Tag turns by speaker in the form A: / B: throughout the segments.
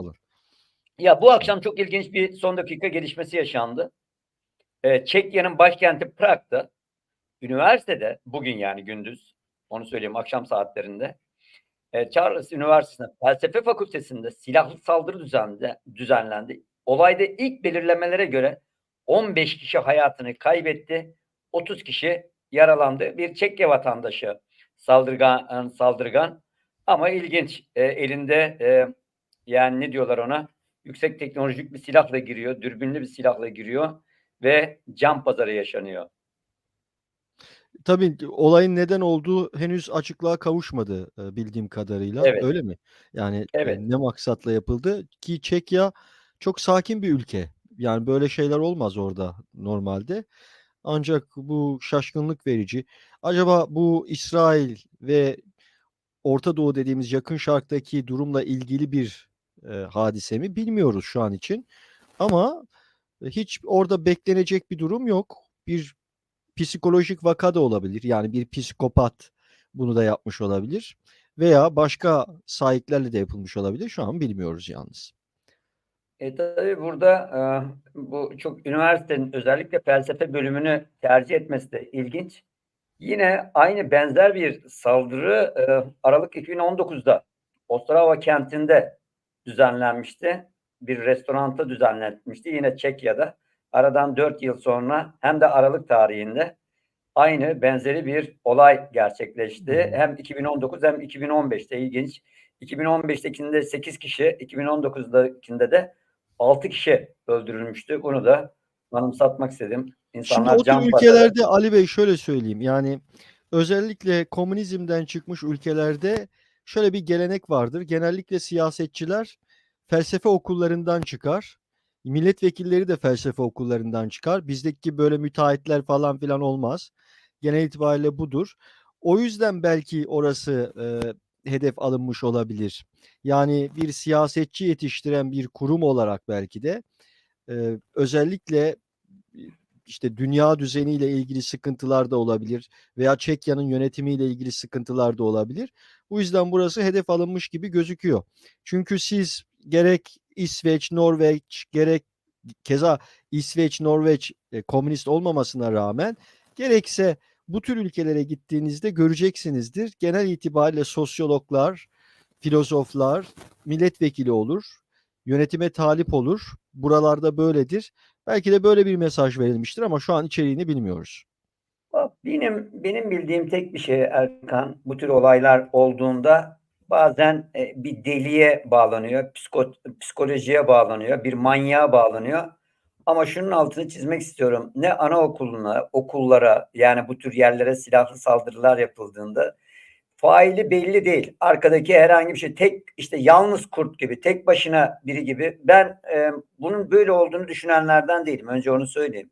A: Olur.
B: Ya bu akşam çok ilginç bir son dakika gelişmesi yaşandı. Ee, Çekya'nın başkenti Prag'da üniversitede bugün yani gündüz onu söyleyeyim akşam saatlerinde e, Charles Üniversitesi'nde felsefe fakültesinde silahlı saldırı düzenli, düzenlendi. Olayda ilk belirlemelere göre 15 kişi hayatını kaybetti, 30 kişi yaralandı. Bir Çekya vatandaşı saldırgan, saldırgan ama ilginç e, elinde e, yani ne diyorlar ona yüksek teknolojik bir silahla giriyor, dürbünlü bir silahla giriyor ve can pazarı yaşanıyor.
A: Tabii olayın neden olduğu henüz açıklığa kavuşmadı e, bildiğim kadarıyla.
B: Evet.
A: Öyle mi? Yani e,
B: Evet.
A: ne maksatla yapıldı ki Çekya çok sakin bir ülke. Yani böyle şeyler olmaz orada normalde. Ancak bu şaşkınlık verici. Acaba bu İsrail ve Orta Doğu dediğimiz yakın şarktaki durumla ilgili bir e, hadise mi bilmiyoruz şu an için. Ama hiç orada beklenecek bir durum yok. Bir psikolojik vaka da olabilir. Yani bir psikopat bunu da yapmış olabilir. Veya başka sahiplerle de yapılmış olabilir. Şu an bilmiyoruz yalnız.
B: E tabii burada e, bu çok üniversitenin özellikle felsefe bölümünü tercih etmesi de ilginç. Yine aynı benzer bir saldırı e, Aralık 2019'da Ostrava kentinde düzenlenmişti. Bir restoranta düzenlenmişti. Yine Çekya'da. Aradan 4 yıl sonra hem de Aralık tarihinde aynı benzeri bir olay gerçekleşti. Hem 2019 hem 2015'te ilginç. 2015'tekinde 8 kişi, 2019'dakinde de 6 kişi öldürülmüştü. Bunu da anımsatmak istedim.
A: Şimdi
B: İnsanlar
A: o tür ülkelerde Ali Bey şöyle söyleyeyim. Yani özellikle komünizmden çıkmış ülkelerde şöyle bir gelenek vardır. Genellikle siyasetçiler felsefe okullarından çıkar. Milletvekilleri de felsefe okullarından çıkar. Bizdeki böyle müteahhitler falan filan olmaz. Genel itibariyle budur. O yüzden belki orası e, hedef alınmış olabilir. Yani bir siyasetçi yetiştiren bir kurum olarak belki de e, özellikle işte dünya düzeniyle ilgili sıkıntılar da olabilir veya Çekya'nın yönetimiyle ilgili sıkıntılar da olabilir. Bu yüzden burası hedef alınmış gibi gözüküyor. Çünkü siz gerek İsveç, Norveç, gerek keza İsveç, Norveç e, komünist olmamasına rağmen gerekse bu tür ülkelere gittiğinizde göreceksinizdir. Genel itibariyle sosyologlar, filozoflar milletvekili olur, yönetime talip olur. Buralarda böyledir. Belki de böyle bir mesaj verilmiştir ama şu an içeriğini bilmiyoruz.
B: Benim benim bildiğim tek bir şey Erkan, bu tür olaylar olduğunda bazen e, bir deliye bağlanıyor, psiko, psikolojiye bağlanıyor, bir manyağa bağlanıyor. Ama şunun altını çizmek istiyorum. Ne anaokuluna, okullara yani bu tür yerlere silahlı saldırılar yapıldığında faili belli değil. Arkadaki herhangi bir şey tek işte yalnız kurt gibi, tek başına biri gibi. Ben e, bunun böyle olduğunu düşünenlerden değilim. Önce onu söyleyeyim.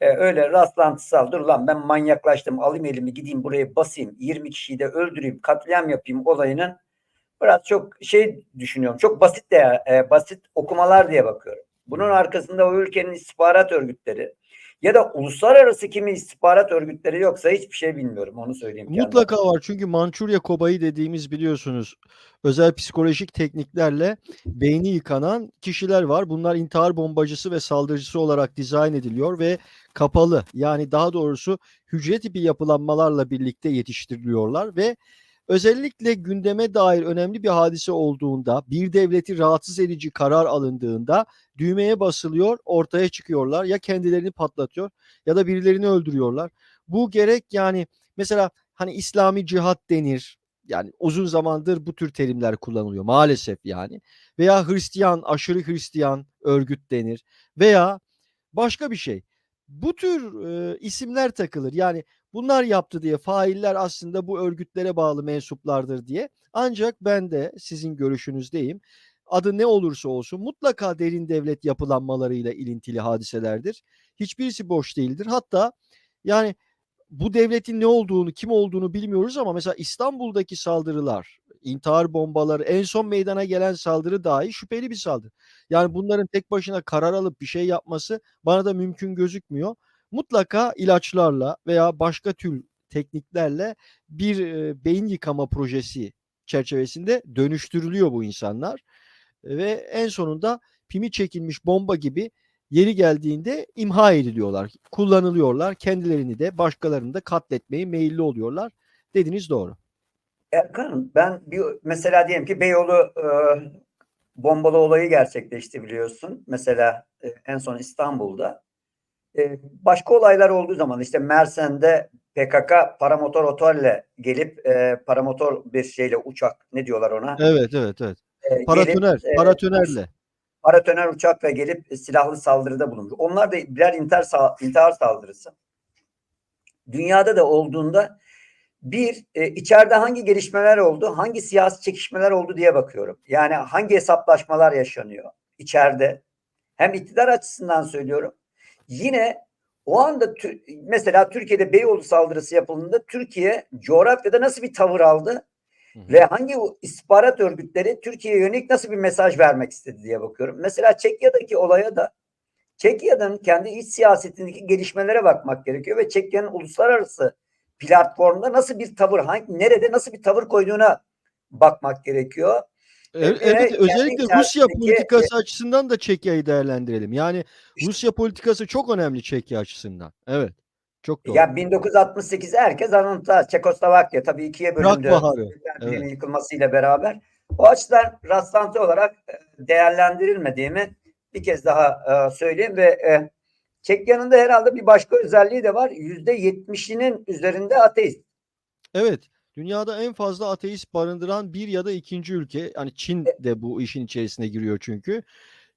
B: E, öyle rastlantısal dur lan ben manyaklaştım alayım elimi gideyim buraya basayım 20 kişiyi de öldüreyim katliam yapayım olayının biraz çok şey düşünüyorum. Çok basit de e, basit okumalar diye bakıyorum. Bunun arkasında o ülkenin istihbarat örgütleri ya da uluslararası kimi istihbarat örgütleri yoksa hiçbir şey bilmiyorum. Onu söyleyeyim.
A: Mutlaka
B: adıma.
A: var çünkü Mançurya Kobayı dediğimiz biliyorsunuz özel psikolojik tekniklerle beyni yıkanan kişiler var. Bunlar intihar bombacısı ve saldırıcısı olarak dizayn ediliyor ve kapalı yani daha doğrusu hücre tipi yapılanmalarla birlikte yetiştiriliyorlar ve özellikle gündeme dair önemli bir hadise olduğunda bir devleti rahatsız edici karar alındığında düğmeye basılıyor ortaya çıkıyorlar ya kendilerini patlatıyor ya da birilerini öldürüyorlar. Bu gerek yani mesela hani İslami cihat denir. Yani uzun zamandır bu tür terimler kullanılıyor maalesef yani. Veya Hristiyan, aşırı Hristiyan örgüt denir. Veya başka bir şey. Bu tür e, isimler takılır. Yani bunlar yaptı diye failler aslında bu örgütlere bağlı mensuplardır diye. Ancak ben de sizin görüşünüzdeyim. Adı ne olursa olsun mutlaka derin devlet yapılanmalarıyla ilintili hadiselerdir. Hiçbirisi boş değildir. Hatta yani bu devletin ne olduğunu, kim olduğunu bilmiyoruz ama mesela İstanbul'daki saldırılar, intihar bombaları, en son meydana gelen saldırı dahi şüpheli bir saldırı. Yani bunların tek başına karar alıp bir şey yapması bana da mümkün gözükmüyor. Mutlaka ilaçlarla veya başka tür tekniklerle bir e, beyin yıkama projesi çerçevesinde dönüştürülüyor bu insanlar. ve en sonunda pimi çekilmiş bomba gibi yeri geldiğinde imha ediliyorlar. Kullanılıyorlar. Kendilerini de başkalarını da katletmeye meyilli oluyorlar. Dediniz doğru.
B: Erkan ben bir mesela diyelim ki Beyoğlu e, bombalı olayı gerçekleşti biliyorsun. Mesela e, en son İstanbul'da. E, başka olaylar olduğu zaman işte Mersen'de PKK paramotor otolle gelip e, paramotor bir şeyle uçak ne diyorlar ona?
A: Evet, evet, evet.
B: E,
A: Paratoner,
B: gelip, e,
A: paratonerle.
B: paratoner uçakla gelip silahlı saldırıda bulunmuş. Onlar da birer intihar, intihar saldırısı. Dünyada da olduğunda bir e, içeride hangi gelişmeler oldu, hangi siyasi çekişmeler oldu diye bakıyorum. Yani hangi hesaplaşmalar yaşanıyor içeride. Hem iktidar açısından söylüyorum. Yine o anda mesela Türkiye'de Beyoğlu saldırısı yapıldığında Türkiye coğrafyada nasıl bir tavır aldı
A: Hı hı.
B: ve hangi istihbarat örgütleri Türkiye'ye yönelik nasıl bir mesaj vermek istedi diye bakıyorum. Mesela Çekya'daki olaya da Çekya'nın kendi iç siyasetindeki gelişmelere bakmak gerekiyor ve Çekya'nın uluslararası platformda nasıl bir tavır, hangi nerede nasıl bir tavır koyduğuna bakmak gerekiyor.
A: E-
B: ve
A: Evet,
B: kendi
A: özellikle Rusya
B: içerisindeki,
A: politikası açısından da Çekya'yı değerlendirelim. Yani Rusya politikası çok önemli Çekya açısından. Evet. Çok doğru.
B: Ya 1968'i herkes anımsar. Çekoslovakya tabii ikiye
A: Prag
B: bölündü.
A: Baharı.
B: Sovyetler
A: Evet.
B: Yıkılmasıyla beraber. O açıdan rastlantı olarak e, değerlendirilmediğimi bir kez daha e, söyleyeyim ve e, Çekya'nın da herhalde bir başka özelliği de var. %70'inin üzerinde ateist.
A: Evet. Dünyada en fazla ateist barındıran bir ya da ikinci ülke. Yani Çin de bu işin içerisine giriyor çünkü.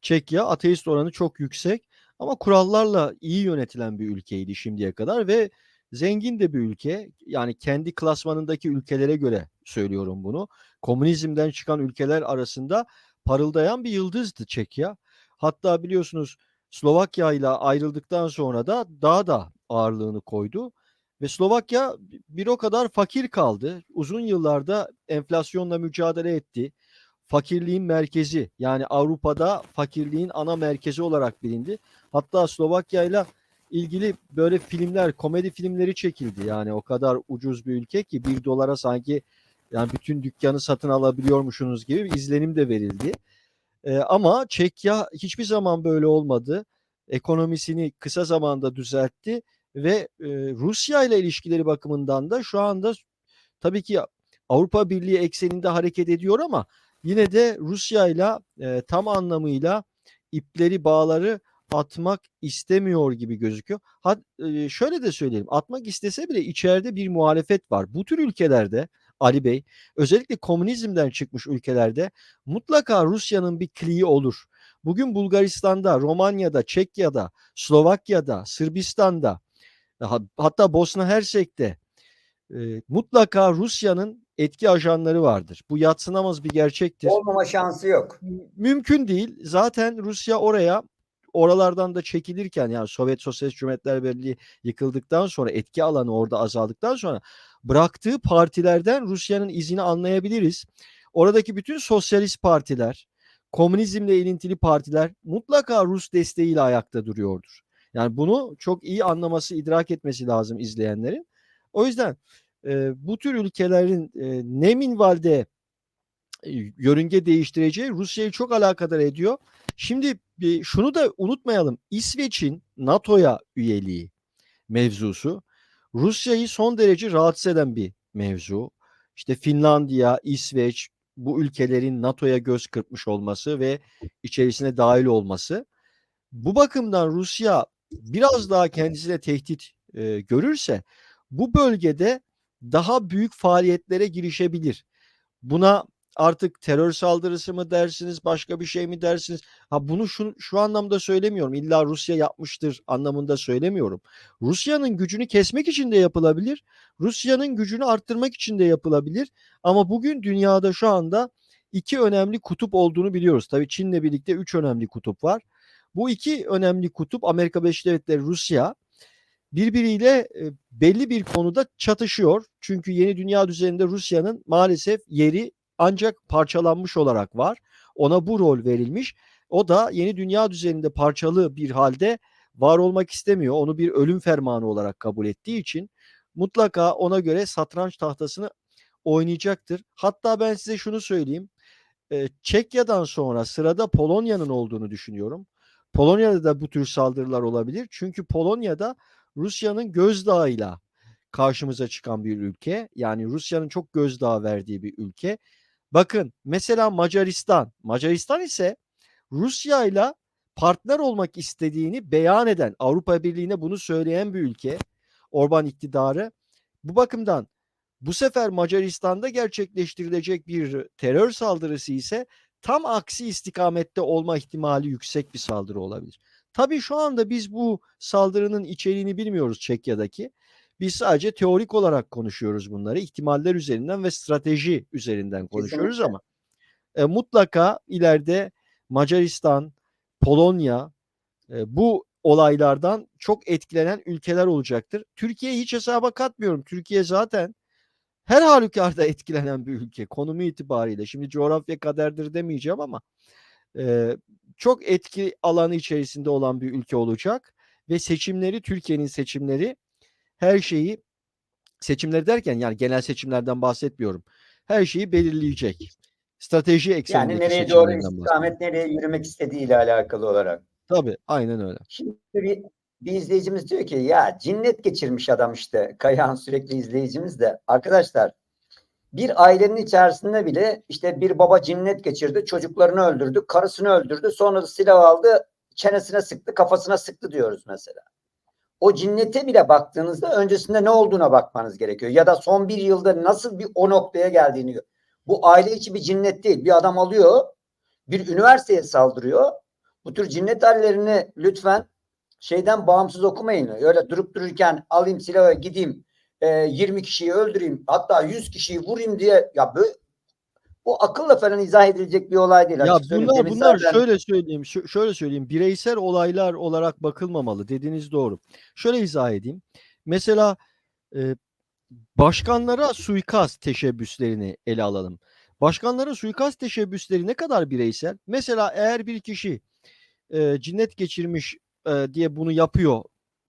A: Çekya ateist oranı çok yüksek ama kurallarla iyi yönetilen bir ülkeydi şimdiye kadar ve zengin de bir ülke. Yani kendi klasmanındaki ülkelere göre söylüyorum bunu. Komünizmden çıkan ülkeler arasında parıldayan bir yıldızdı Çekya. Hatta biliyorsunuz Slovakya ile ayrıldıktan sonra da daha da ağırlığını koydu. Ve Slovakya bir o kadar fakir kaldı. Uzun yıllarda enflasyonla mücadele etti. Fakirliğin merkezi yani Avrupa'da fakirliğin ana merkezi olarak bilindi. Hatta Slovakya ile ilgili böyle filmler, komedi filmleri çekildi. Yani o kadar ucuz bir ülke ki bir dolara sanki yani bütün dükkanı satın alabiliyormuşsunuz gibi bir izlenim de verildi. Ee, ama Çekya hiçbir zaman böyle olmadı. Ekonomisini kısa zamanda düzeltti ve e, Rusya ile ilişkileri bakımından da şu anda tabii ki Avrupa Birliği ekseninde hareket ediyor ama yine de Rusya ile tam anlamıyla ipleri bağları atmak istemiyor gibi gözüküyor. Ha, e, şöyle de söyleyelim atmak istese bile içeride bir muhalefet var. Bu tür ülkelerde Ali Bey özellikle komünizmden çıkmış ülkelerde mutlaka Rusya'nın bir kliği olur. Bugün Bulgaristan'da, Romanya'da, Çekya'da, Slovakya'da, Sırbistan'da hatta Bosna Hersek'te e, mutlaka Rusya'nın etki ajanları vardır. Bu yadsınamaz bir gerçektir.
B: Olmama şansı yok.
A: Mümkün değil. Zaten Rusya oraya oralardan da çekilirken yani Sovyet Sosyalist Cumhuriyetler Birliği yıkıldıktan sonra etki alanı orada azaldıktan sonra bıraktığı partilerden Rusya'nın izini anlayabiliriz. Oradaki bütün sosyalist partiler, komünizmle ilintili partiler mutlaka Rus desteğiyle ayakta duruyordur. Yani bunu çok iyi anlaması, idrak etmesi lazım izleyenlerin. O yüzden e, bu tür ülkelerin e, ne minvalde e, yörünge değiştireceği Rusya'yı çok alakadar ediyor. Şimdi e, şunu da unutmayalım. İsveç'in NATO'ya üyeliği mevzusu Rusya'yı son derece rahatsız eden bir mevzu. İşte Finlandiya, İsveç bu ülkelerin NATO'ya göz kırpmış olması ve içerisine dahil olması. Bu bakımdan Rusya biraz daha kendisine tehdit e, görürse bu bölgede daha büyük faaliyetlere girişebilir. Buna artık terör saldırısı mı dersiniz, başka bir şey mi dersiniz? Ha bunu şu, şu anlamda söylemiyorum. İlla Rusya yapmıştır anlamında söylemiyorum. Rusya'nın gücünü kesmek için de yapılabilir. Rusya'nın gücünü arttırmak için de yapılabilir. Ama bugün dünyada şu anda iki önemli kutup olduğunu biliyoruz. Tabii Çin'le birlikte üç önemli kutup var. Bu iki önemli kutup Amerika Birleşik Devletleri, Rusya birbiriyle e, belli bir konuda çatışıyor. Çünkü yeni dünya düzeninde Rusya'nın maalesef yeri ancak parçalanmış olarak var. Ona bu rol verilmiş. O da yeni dünya düzeninde parçalı bir halde var olmak istemiyor. Onu bir ölüm fermanı olarak kabul ettiği için mutlaka ona göre satranç tahtasını oynayacaktır. Hatta ben size şunu söyleyeyim. e, Çekya'dan sonra sırada Polonya'nın olduğunu düşünüyorum. Polonya'da da bu tür saldırılar olabilir. Çünkü Polonya'da Rusya'nın gözdağıyla karşımıza çıkan bir ülke. Yani Rusya'nın çok gözdağı verdiği bir ülke. Bakın mesela Macaristan. Macaristan ise Rusya ile partner olmak istediğini beyan eden, Avrupa Birliği'ne bunu söyleyen bir ülke. Orban iktidarı. Bu bakımdan bu sefer Macaristan'da gerçekleştirilecek bir terör saldırısı ise tam aksi istikamette olma ihtimali yüksek bir saldırı olabilir. Tabii şu anda biz bu saldırının içeriğini bilmiyoruz Çekya'daki. Biz sadece teorik olarak konuşuyoruz bunları. ihtimaller üzerinden ve strateji üzerinden konuşuyoruz
B: Kesinlikle.
A: ama e, mutlaka ileride Macaristan, Polonya e, bu olaylardan çok etkilenen ülkeler olacaktır. Türkiye'yi hiç hesaba katmıyorum. Türkiye zaten her halükarda etkilenen bir ülke konumu itibariyle. Şimdi coğrafya kaderdir demeyeceğim ama e, çok etki alanı içerisinde olan bir ülke olacak ve seçimleri Türkiye'nin seçimleri her şeyi seçimleri derken yani genel seçimlerden bahsetmiyorum. Her şeyi belirleyecek. Strateji
B: Yani
A: eksenindeki
B: nereye doğru istikamet nereye yürümek istediğiyle alakalı olarak.
A: Tabii aynen öyle.
B: Şimdi bir, bir izleyicimiz diyor ki ya cinnet geçirmiş adam işte. Kayahan sürekli izleyicimiz de. Arkadaşlar bir ailenin içerisinde bile işte bir baba cinnet geçirdi. Çocuklarını öldürdü. Karısını öldürdü. Sonra da silah aldı. Çenesine sıktı. Kafasına sıktı diyoruz mesela. O cinnete bile baktığınızda öncesinde ne olduğuna bakmanız gerekiyor. Ya da son bir yılda nasıl bir o noktaya geldiğini. Bu aile içi bir cinnet değil. Bir adam alıyor. Bir üniversiteye saldırıyor. Bu tür cinnet hallerini lütfen şeyden bağımsız okumayın. Öyle durup dururken alayım silahı gideyim e, 20 kişiyi öldüreyim hatta 100 kişiyi vurayım diye ya böyle bu akılla falan izah edilecek bir olay değil.
A: Ya bunlar bunlar
B: zaten-
A: şöyle söyleyeyim, şö- şöyle söyleyeyim. Bireysel olaylar olarak bakılmamalı. Dediğiniz doğru. Şöyle izah edeyim. Mesela e, başkanlara suikast teşebbüslerini ele alalım. Başkanların suikast teşebbüsleri ne kadar bireysel? Mesela eğer bir kişi e, cinnet geçirmiş e, diye bunu yapıyor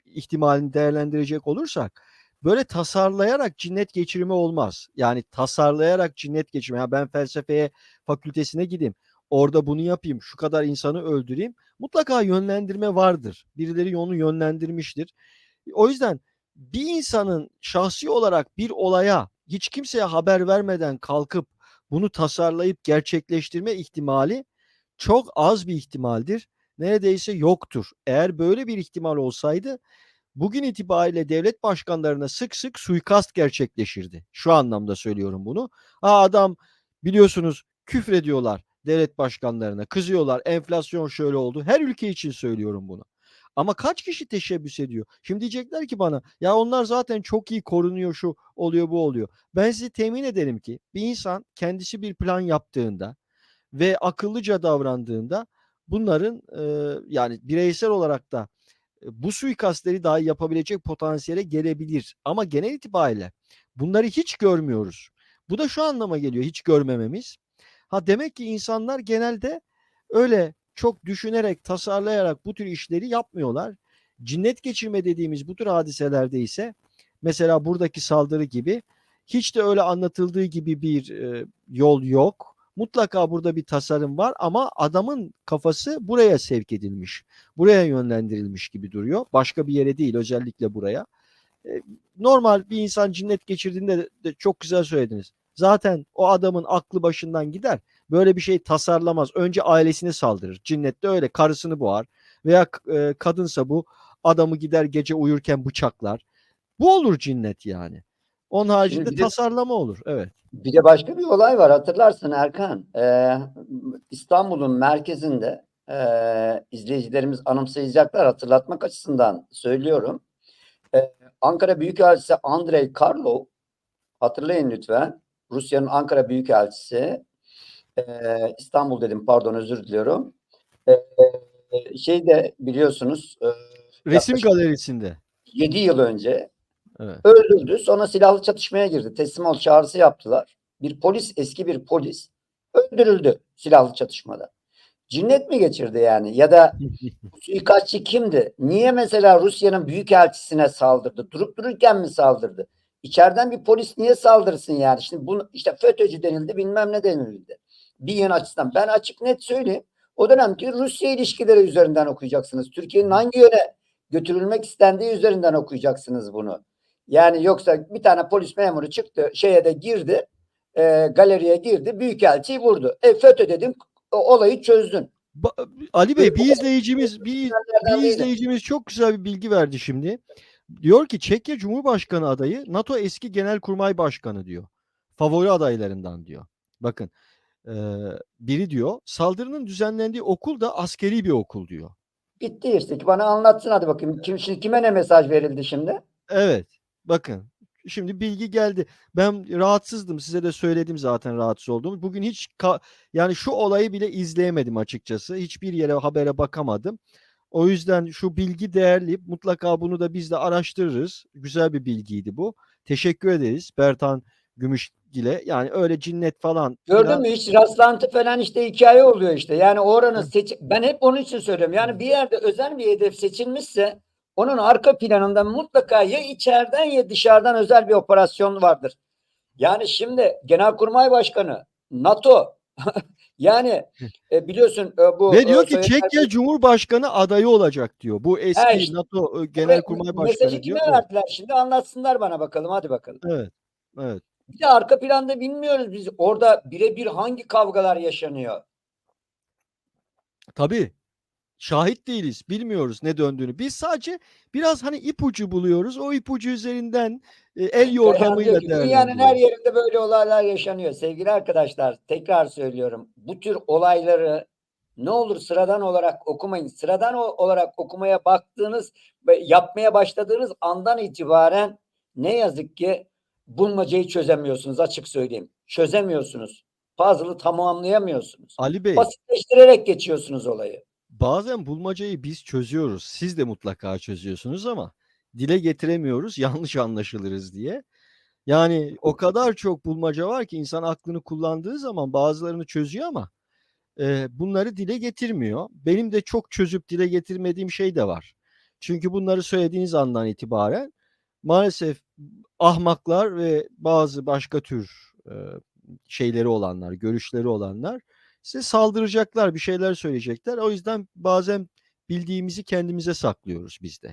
A: ihtimalini değerlendirecek olursak böyle tasarlayarak cinnet geçirme olmaz. Yani tasarlayarak cinnet geçirme. Ya ben felsefeye fakültesine gideyim. Orada bunu yapayım. Şu kadar insanı öldüreyim. Mutlaka yönlendirme vardır. Birileri onu yönlendirmiştir. O yüzden bir insanın şahsi olarak bir olaya hiç kimseye haber vermeden kalkıp bunu tasarlayıp gerçekleştirme ihtimali çok az bir ihtimaldir. Neredeyse yoktur. Eğer böyle bir ihtimal olsaydı bugün itibariyle devlet başkanlarına sık sık suikast gerçekleşirdi. Şu anlamda söylüyorum bunu. Ha adam biliyorsunuz küfrediyorlar devlet başkanlarına, kızıyorlar. Enflasyon şöyle oldu. Her ülke için söylüyorum bunu. Ama kaç kişi teşebbüs ediyor? Şimdi diyecekler ki bana ya onlar zaten çok iyi korunuyor şu oluyor bu oluyor. Ben size temin ederim ki bir insan kendisi bir plan yaptığında ve akıllıca davrandığında bunların e, yani bireysel olarak da e, bu suikastleri dahi yapabilecek potansiyele gelebilir. Ama genel itibariyle bunları hiç görmüyoruz. Bu da şu anlama geliyor hiç görmememiz. Ha demek ki insanlar genelde öyle çok düşünerek, tasarlayarak bu tür işleri yapmıyorlar. Cinnet geçirme dediğimiz bu tür hadiselerde ise mesela buradaki saldırı gibi hiç de öyle anlatıldığı gibi bir e, yol yok. Mutlaka burada bir tasarım var ama adamın kafası buraya sevk edilmiş. Buraya yönlendirilmiş gibi duruyor. Başka bir yere değil özellikle buraya. E, normal bir insan cinnet geçirdiğinde de, çok güzel söylediniz. Zaten o adamın aklı başından gider. Böyle bir şey tasarlamaz. Önce ailesine saldırır. Cinnette öyle karısını boğar veya e, kadınsa bu adamı gider gece uyurken bıçaklar. Bu olur cinnet yani. Onun haricinde
B: bir de-
A: tasarlama olur. Evet.
B: Bir de başka bir olay var hatırlarsın Erkan. Ee, İstanbul'un merkezinde e, izleyicilerimiz anımsayacaklar hatırlatmak açısından söylüyorum. Ee, Ankara Büyükelçisi Andrei Karlov hatırlayın lütfen. Rusya'nın Ankara Büyükelçisi ee, İstanbul dedim pardon özür diliyorum. Ee, şeyde biliyorsunuz e,
A: Resim galerisinde.
B: 7 yıl önce
A: Evet.
B: öldürdü. Sonra silahlı çatışmaya girdi. Teslim ol çağrısı yaptılar. Bir polis, eski bir polis öldürüldü silahlı çatışmada. Cinnet mi geçirdi yani? Ya da suikastçı kimdi? Niye mesela Rusya'nın büyükelçisine saldırdı? Durup dururken mi saldırdı? İçeriden bir polis niye saldırsın yani? Şimdi bunu işte FETÖ'cü denildi bilmem ne denildi. Bir yan açısından. Ben açık net söyleyeyim. O dönemki Rusya ilişkileri üzerinden okuyacaksınız. Türkiye'nin hangi yöne götürülmek istendiği üzerinden okuyacaksınız bunu. Yani yoksa bir tane polis memuru çıktı, şeye de girdi, e, galeriye girdi, büyükelçiyi vurdu. E FETÖ dedim, olayı çözdün.
A: Ba- Ali Bey bir
B: Böyle-
A: izleyicimiz bir, bir izleyicimiz çok güzel bir bilgi verdi şimdi. Diyor ki Çekya Cumhurbaşkanı adayı NATO eski Genelkurmay Başkanı diyor. Favori adaylarından diyor. Bakın eee, biri diyor saldırının düzenlendiği okul da askeri bir okul diyor.
B: Bitti işte. Bana anlatsın hadi bakayım. Kim, şimdi kime ne mesaj verildi şimdi?
A: Evet. Bakın. Şimdi bilgi geldi. Ben rahatsızdım. Size de söyledim zaten rahatsız olduğumu. Bugün hiç yani şu olayı bile izleyemedim açıkçası. Hiçbir yere habere bakamadım. O yüzden şu bilgi değerli. Mutlaka bunu da biz de araştırırız. Güzel bir bilgiydi bu. Teşekkür ederiz Bertan Gümüşgil'e. Yani öyle cinnet falan
B: Gördün mü hiç rastlantı falan işte hikaye oluyor işte. Yani oranın seç ben hep onun için söylüyorum. Yani bir yerde özel bir hedef seçilmişse onun arka planında mutlaka ya içeriden ya dışarıdan özel bir operasyon vardır. Yani şimdi Genelkurmay Başkanı NATO yani e, biliyorsun e, bu
A: Ve diyor
B: e,
A: ki
B: Sovyetler
A: Çekya Cumhurbaşkanı adayı olacak diyor. Bu eski
B: işte.
A: NATO e, Genelkurmay
B: mesajı
A: Başkanı
B: kime
A: diyor. Evet.
B: verdiler şimdi anlatsınlar bana bakalım hadi bakalım.
A: Evet. Evet.
B: Bir de arka planda bilmiyoruz biz orada birebir hangi kavgalar yaşanıyor.
A: Tabii. Şahit değiliz. Bilmiyoruz ne döndüğünü. Biz sadece biraz hani ipucu buluyoruz. O ipucu üzerinden e, el yordamıyla
B: ki, Dünyanın her
A: değerlendiriyoruz.
B: yerinde böyle olaylar yaşanıyor. Sevgili arkadaşlar tekrar söylüyorum. Bu tür olayları ne olur sıradan olarak okumayın. Sıradan olarak okumaya baktığınız ve yapmaya başladığınız andan itibaren ne yazık ki bulmacayı çözemiyorsunuz açık söyleyeyim. Çözemiyorsunuz. Puzzle'ı tamamlayamıyorsunuz.
A: Ali Bey,
B: Basitleştirerek geçiyorsunuz olayı.
A: Bazen bulmacayı biz çözüyoruz. Siz de mutlaka çözüyorsunuz ama dile getiremiyoruz. Yanlış anlaşılırız diye. Yani o kadar çok bulmaca var ki insan aklını kullandığı zaman bazılarını çözüyor ama e, bunları dile getirmiyor. Benim de çok çözüp dile getirmediğim şey de var. Çünkü bunları söylediğiniz andan itibaren maalesef ahmaklar ve bazı başka tür e, şeyleri olanlar, görüşleri olanlar size saldıracaklar, bir şeyler söyleyecekler. O yüzden bazen bildiğimizi kendimize saklıyoruz biz de.